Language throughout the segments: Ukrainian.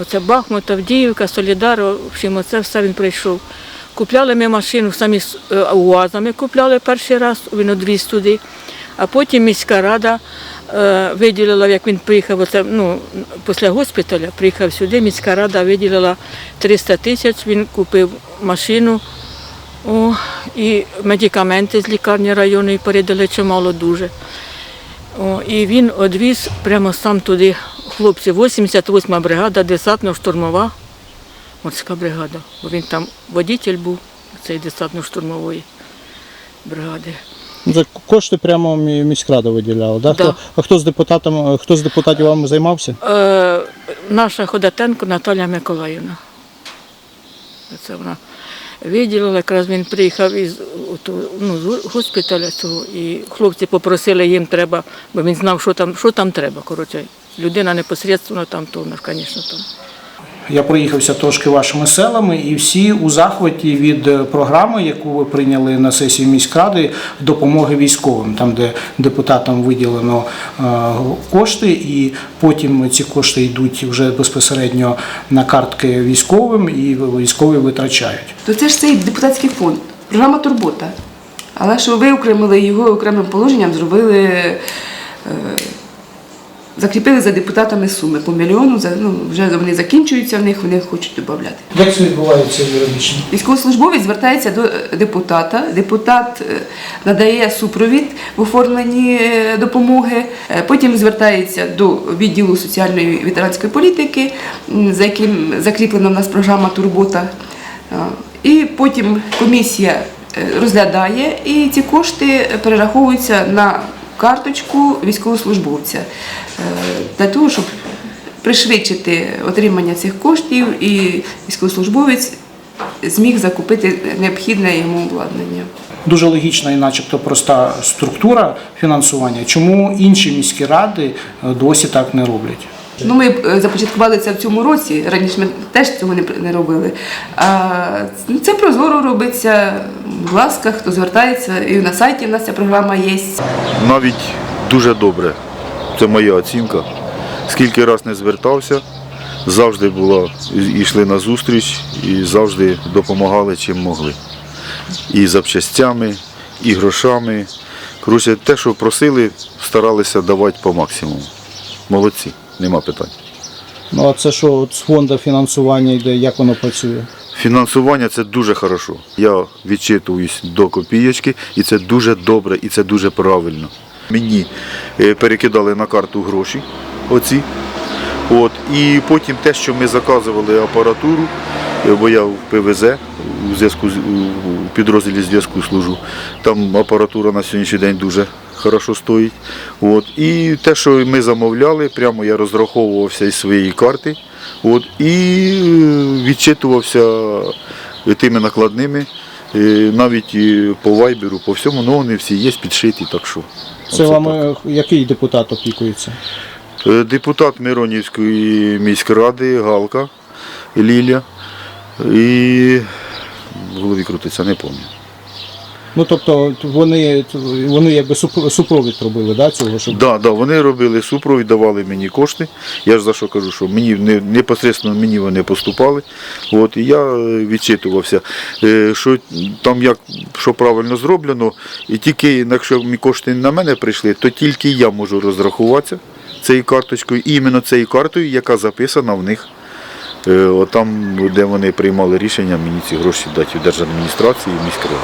Оце Бахмут, Авдіївка, Солідар, в общем, оце все він прийшов. Купляли ми машину самі з е, УАЗами купляли перший раз, він одвіз туди. А потім міська рада е, виділила, як він приїхав, оце, ну, після госпіталя, приїхав сюди, міська рада виділила 300 тисяч, він купив машину. О, і медикаменти з лікарні районної передали чимало дуже. О, і він одвіз прямо сам туди хлопці, 88-ма бригада, десантно-штурмова морська бригада. Бо він там водитель був цієї десантно-штурмової бригади. Це кошти прямо мі- міськрада виділяла, да? Да. Хто, а хто з депутатом, хто з депутатів вами займався? Е, наша Ходатенко Наталя Миколаївна. Це вона виділила, якраз він приїхав із ну, з госпіталя цього, і хлопці попросили, їм треба, бо він знав, що там, що там треба. Коротше, людина непосередньо там, то вона, звісно, там. Я проїхався трошки вашими селами, і всі у захваті від е, програми, яку ви прийняли на сесії міськради, допомоги військовим, там де депутатам виділено е, кошти, і потім ці кошти йдуть вже безпосередньо на картки військовим, і військові витрачають. то це ж цей депутатський фонд, програма Турбота. Але що ви окремили його окремим положенням, зробили, е, закріпили за депутатами суми по мільйону, за- ну, вже вони закінчуються в них, вони хочуть додати. Як це відбувається юридично? Військовослужбовець звертається до е, депутата. Депутат е, надає супровід в оформленні е, допомоги. Потім звертається до відділу соціальної ветеранської політики, за яким закріплена в нас програма Турбота. І потім комісія розглядає, і ці кошти перераховуються на карточку військовослужбовця е, для того, щоб пришвидшити отримання цих коштів, і військовослужбовець зміг закупити необхідне йому обладнання. Дуже логічна і начебто проста структура фінансування. Чому інші міські ради досі так не роблять? Ну, ми е, започаткували це в цьому році. Раніше ми теж цього не, робили. А це прозоро робиться. Будь ласка, хто звертається, і на сайті в нас ця програма є. навіть дуже добре. Це моя оцінка. Скільки раз не звертався, завжди була, йшли на зустріч і завжди допомагали чим могли. І запчастями, і грошами. Коротше, те, що просили, старалися давати по максимуму. Молодці, нема питань. Ну а це що от з фонду фінансування йде, як воно працює? Фінансування це дуже хорошо. Я відчитуюсь до копієчки, і це дуже добре, і це дуже правильно. Мені е, перекидали на карту гроші, оці. От, і потім те, що ми заказували апаратуру, е, бо я в ПВЗ у зв'язку у підрозділі зв'язку служу. Там апаратура на сьогоднішній день дуже хорошо стоїть. От, і те, що ми замовляли, прямо я розраховувався із своєї карти. От, і е, відчитувався тими накладними, е, навіть і по вайберу, по всьому, ну вони всі є підшиті, так що. Це вам так. е, який депутат опікується? Е, Депутат Миронівської міськради Галка Ліля. І в голові крутиться, не пам'ятаю. Ну тобто вони, вони якби супровід робили, да, цього, щоб Да, да, вони робили супровід, давали мені кошти. Я ж за що кажу, що мені не, непосередньо мені вони поступали. От, і я е, відчитувався, е, що там як що правильно зроблено, і тільки якщо кошти на мене прийшли, то тільки я можу розрахуватися цією карточкою, іменно цією картою, яка записана в них. Е, Там, де вони приймали рішення, мені ці гроші дати в держадміністрації і міськраді.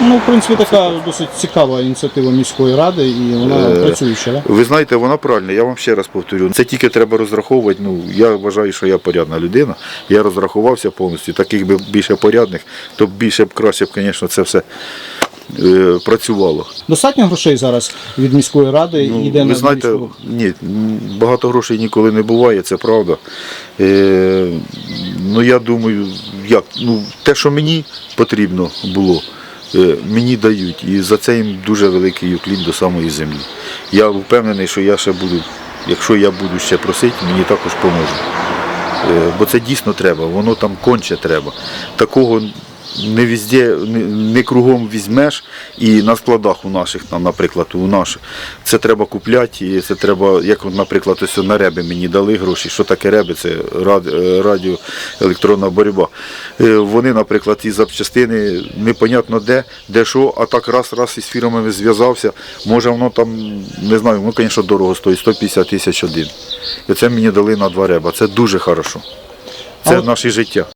Ну, в принципі, така досить цікава ініціатива міської ради, і вона Е, працююча, да? Ви знаєте, вона правильна, я вам ще раз повторю. Це тільки треба розраховувати. Ну, я вважаю, що я порядна людина. Я розрахувався повністю. Таких би більше порядних, то б більше б краще б, звісно, це все е, працювало. Достатньо грошей зараз від міської ради Ну, йде ви на знаєте, військову? ні, м, багато грошей ніколи не буває, це правда. Е, ну я думаю, як, ну, те, що мені потрібно було, мені дають. І за це їм дуже великий уклін до самої землі. Я впевнений, що я ще буду, якщо я буду ще просити, мені також поможуть. Е, бо це дійсно треба, воно там конче треба. Такого не везде, не, кругом візьмеш і на складах у наших, там, наприклад, у наших. Це треба купляти, і це треба, як, наприклад, ось на реби мені дали гроші. Що таке реби? Це е, радіоелектронна боротьба. Е, Вони, наприклад, ці запчастини непонятно де, де що, а так раз, раз із фірмами зв'язався. Може воно там, не знаю, ну, звісно, дорого стоїть, 150 тисяч один. І це мені дали на два реба. Це дуже хорошо. Це наше життя.